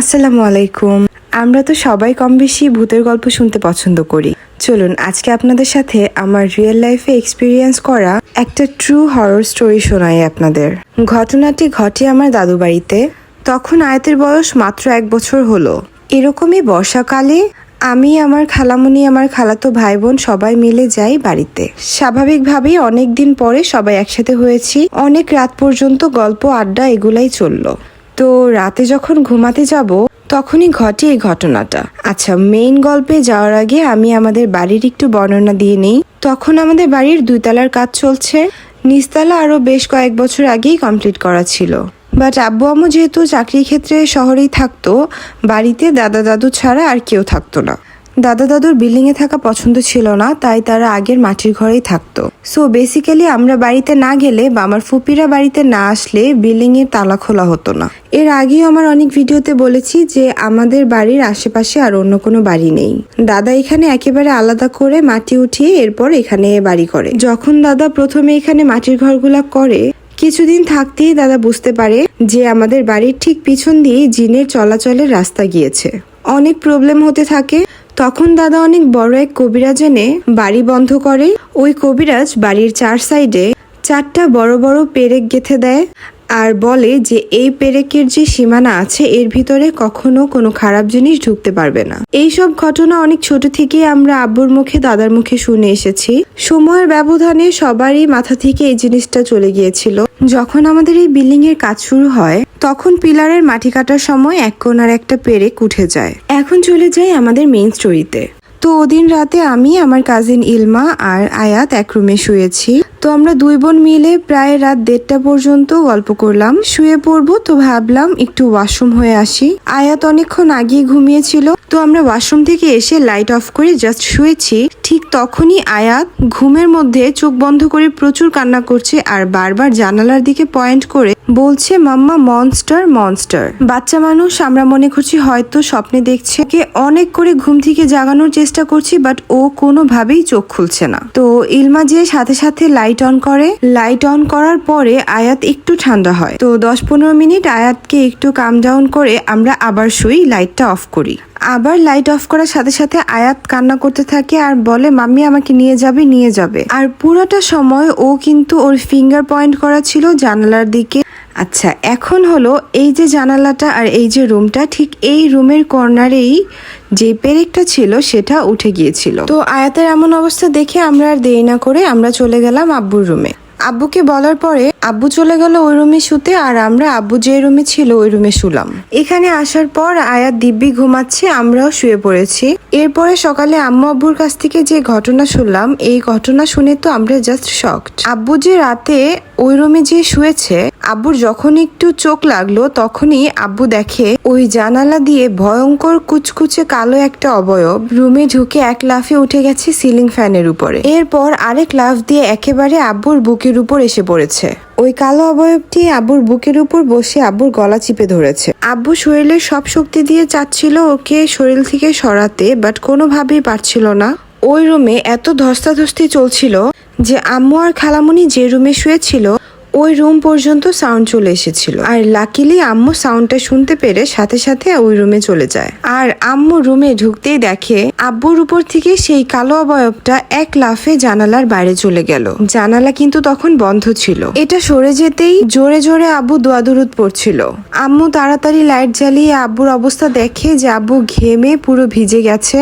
আসসালামু আলাইকুম। আমরা তো সবাই কম বেশি ভূতের গল্প শুনতে পছন্দ করি। চলুন, আজকে আপনাদের সাথে আমার রিয়েল লাইফে এক্সপিরিয়েন্স করা একটা ট্রু হরর স্টোরি শোনাই আপনাদের। ঘটনাটি ঘটে আমার দাদু বাড়িতে। তখন আয়াতের বয়স মাত্র এক বছর হলো। এরকমই বর্ষাকালে আমি, আমার খালামুনি, আমার খালাতো ভাই বোন সবাই মিলে যাই বাড়িতে। স্বাভাবিকভাবেই অনেক দিন পরে সবাই একসাথে হয়েছি। অনেক রাত পর্যন্ত গল্প, আড্ডা এগুলাই চলল। তো রাতে যখন ঘুমাতে যাব, তখনই ঘটে এই ঘটনাটা। আচ্ছা মেইন গল্পে যাওয়ার আগে আমি আমাদের বাড়ির একটু বর্ণনা দিয়ে নেই। তখন আমাদের বাড়ির দুইতলার কাজ চলছে। নিস্তালা আরও বেশ কয়েক বছর আগেই কমপ্লিট করা ছিল। বাট আব্বু আম্মু যেহেতু চাকরির ক্ষেত্রে শহরেই থাকতো, বাড়িতে দাদা দাদু ছাড়া আর কেউ থাকতো না। দাদা দাদুর বিল্ডিং এ থাকা পছন্দ ছিল না, তাই তারা আগের মাটির ঘরেই থাকতো। সো বেসিক্যালি আমরা বাড়িতে না গেলে বা আমার ফুপিরা বাড়িতে না আসলে বিল্ডিং এর তালা খোলা হতো না। এর আগেও আমার অনেক ভিডিওতে বলেছি যে, আমাদের বাড়ির আশেপাশে আর অন্য কোনো বাড়ি নেই। দাদা এখানে একেবারে আলাদা করে মাটি উঠিয়ে এরপর এখানে বাড়ি করে। যখন দাদা প্রথমে এখানে মাটির ঘরগুলা করে, কিছুদিন থাকতেই দাদা বুঝতে পারে যে, আমাদের বাড়ির ঠিক পিছন দিয়ে জিনের চলাচলের রাস্তা গিয়েছে। অনেক প্রবলেম হতে থাকে। তখন দাদা অনেক বড় এক কবিরাজ এনে বাড়ি বন্ধ করে। ওই কবিরাজ বাড়ির চার সাইডে চারটা বড় বড় পেরেক গেথে দেয় আর বলে যে, এই পেরেকের যে সীমানা আছে, এর ভিতরে কখনো কোনো খারাপ জিনিস ঢুকতে পারবে না। এই সব ঘটনা অনেক ছোট থেকেই আমরা আব্বুর মুখে, দাদার মুখে শুনে এসেছি। সময়ের ব্যবধানে সবারই মাথা থেকে এই জিনিসটা চলে গিয়েছিল। যখন আমাদের এই বিল্ডিং এর কাজ শুরু হয়, তখন পিলারের মাটি কাটার সময় এক কোনার একটা পেরেক উঠে যায়। এখন চলে যাই আমাদের মেইন স্টোরিতে তো। ওদিন রাতে আমি, আমার কাজিন ইলমা আর আয়াত এক রুমে শুয়েছি। তো আমরা দুই বোন মিলে প্রায় রাত দেড়টা পর্যন্ত গল্প করলাম। শুয়ে পড়ব তো ভাবলাম একটু ওয়াশরুম হয়ে আসি। আয়াত অনেকক্ষণ আগিয়ে ঘুমিয়েছিল। তো আমরা ওয়াশরুম থেকে এসে লাইট অফ করে জাস্ট শুয়েছি। ঠিক তখনই আয়াত ঘুমের মধ্যে চোখ বন্ধ করে প্রচুর কান্না করছে আর বারবার জানালার দিকে পয়েন্ট করে বলছে, মাম্মা, মনস্টার মনস্টার। বাচ্চা মানুষ, আমরা মনে করছি হয়তো স্বপ্নে দেখছে। ওকে অনেক করে ঘুম থেকে জাগানোর চেষ্টা করছি, বাট ও কোনোভাবেই চোখ খুলছে না। তো ইলমা যে সাথে সাথে লাইট অন করে লাইট অন করার পরে আয়াত একটু ঠান্ডা হয়। তো দশ পনেরো মিনিট আয়াতকে একটু কাম ডাউন করে আমরা আবার শুই লাইটটা অফ করি। আবার লাইট অফ করার সাথে সাথে আয়াত কান্না করতে থাকে আর বলে, মাম্মি আমাকে নিয়ে যাবে নিয়ে যাবে। আর পুরোটা সময় ও কিন্তু ওর ফিঙ্গার পয়েন্ট করা ছিল জানালার দিকে। আচ্ছা এখন হলো এই যে জানালাটা আর এই যে রুমটা ঠিক এই রুমের কর্নারেই যে পেরেকটা ছিল, সেটা উঠে গিয়েছিল। তো আয়াতের এমন অবস্থা দেখে আমরা আর দেরি না করে আমরা চলে গেলাম আব্বুর রুমে আব্বুকে বলার পরে আব্বু চলে গেল ওই রুমে শুতে আর আমরা আব্বু যে রুমে ছিল ওই রুমে শুলাম। এখানে আসার পর আয়া দিব্যি ঘুমাচ্ছে, আমরাও শুয়ে পড়েছি। এরপরে সকালে আম্মু আব্বুর কাছ থেকে যে ঘটনা শুনলাম, এই ঘটনা শুনে তো আমরা জাস্ট শকড আব্বু যে রাতে ওই রুমে যে শুয়েছে, আব্বুর যখন একটু চোখ লাগল, তখনই আব্বু দেখে ওই জানালা দিয়ে ভয়ঙ্কর কুচকুচে কালো একটা অবয়ব রুমে ঢুকে এক লাফে উঠে গেছে সিলিং ফ্যানের উপরে। এরপর আরেক লাফ দিয়ে একেবারে আব্বুর বুকের উপর এসে পড়েছে। ওই কালো অবয়বটি আবুর বুকের উপর বসে আবুর গলা চিপে ধরেছে। আব্বু শরীরের সব শক্তি দিয়ে চাচ্ছিল ওকে শরীর থেকে সরাতে বাট কোনোভাবেই পারছিল না। ওই রুমে এত ধস্তাধস্তি চলছিল যে আম্মু আর খালামুনি যে রুমে শুয়েছিল ওই রুম পর্যন্ত সাউন্ড চলে এসেছিল। আর লাকিলি আম্মু সাউন্ডটা শুনতে পেরে সাথে সাথে ওই রুমে চলে যায়। আর আম্মু রুমে ঢুকতেই দেখে আব্বুর উপর থেকে সেই কালো অবয়বটা এক লাফে জানালার বাইরে চলে গেল। জানালা কিন্তু তখন বন্ধ ছিল। এটা সরে যেতেই জোরে জোরে আব্বু দোয়াদুরুদ পড়ছিল। আম্মু তাড়াতাড়ি লাইট জ্বালিয়ে আব্বুর অবস্থা দেখে যে আব্বু ঘেমে পুরো ভিজে গেছে।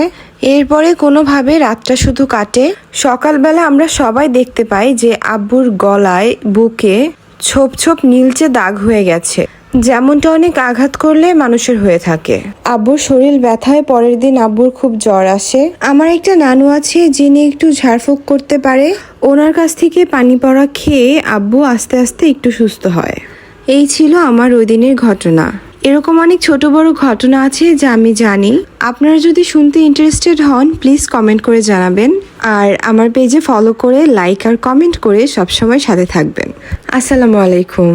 এরপরে কোনোভাবে রাতটা শুধু কাটে। সকালবেলা আমরা সবাই দেখতে পাই যে আব্বুর গলায়, বুকে ছোপ ছোপ নীলচে দাগ হয়ে গেছে। যেমনটা অনেক আঘাত করলে মানুষের হয়ে থাকে। আব্বুর শরীর ব্যথায় পরের দিন আব্বুর খুব জ্বর আসে। আমার একটা নানু আছে যিনি একটু ঝাড়ফুঁক করতে পারে। ওনার কাছ থেকে পানি পড়া খেয়ে আব্বু আস্তে আস্তে একটু সুস্থ হয়। এই ছিল আমার ওই দিনের ঘটনা। এরকম অনেক ছোট বড় ঘটনা আছে যা আমি জানি। আপনারা যদি শুনতে ইন্টারেস্টেড হন প্লিজ কমেন্ট করে জানাবেন। আর আমার পেজে ফলো করে লাইক আর কমেন্ট করে সবসময় সাথে থাকবেন। আসসালামু আলাইকুম।